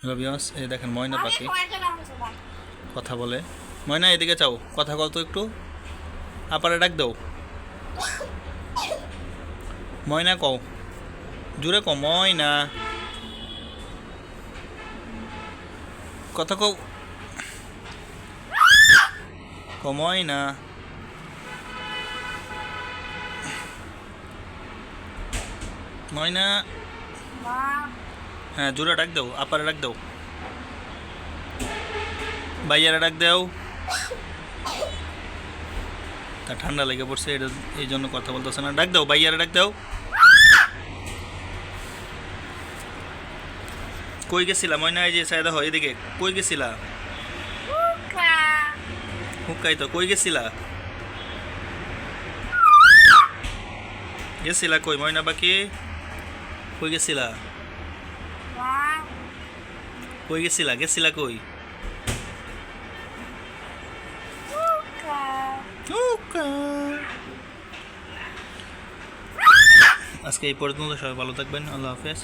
Hello বিয়স এই দেখেন ময়না পাখি। কথা বলে। ময়না এদিকে চাও? কথা বল তো একটু। আপারে ডাক দাও। ময়না কও। জুড়ে কও ময়না। কথা কও। কও ময়না। ময়না। মা। হ্যাঁ জোরে ডাক দাও আপারে ডাক দাও। বাইয়ারে ডাক দাও। তা ঠান্ডা লেগে পড়ছে এটা এই জন্য কথা বলতেছে না। ডাক দাও বাইয়ারে ডাক দাও। কই গেছিলা? ময়না এই যে সায়দা হয় এদিকে। কই গেছিলা? হুকাই তো কই গেছিলা? গেছিলা কই? ময়না বাকি কই গেছিলা? কই গেছিলা? গেছিলা কই? আজকে এই পর্যন্ত সবাই ভালো থাকবেন। আল্লাহ হাফেজ।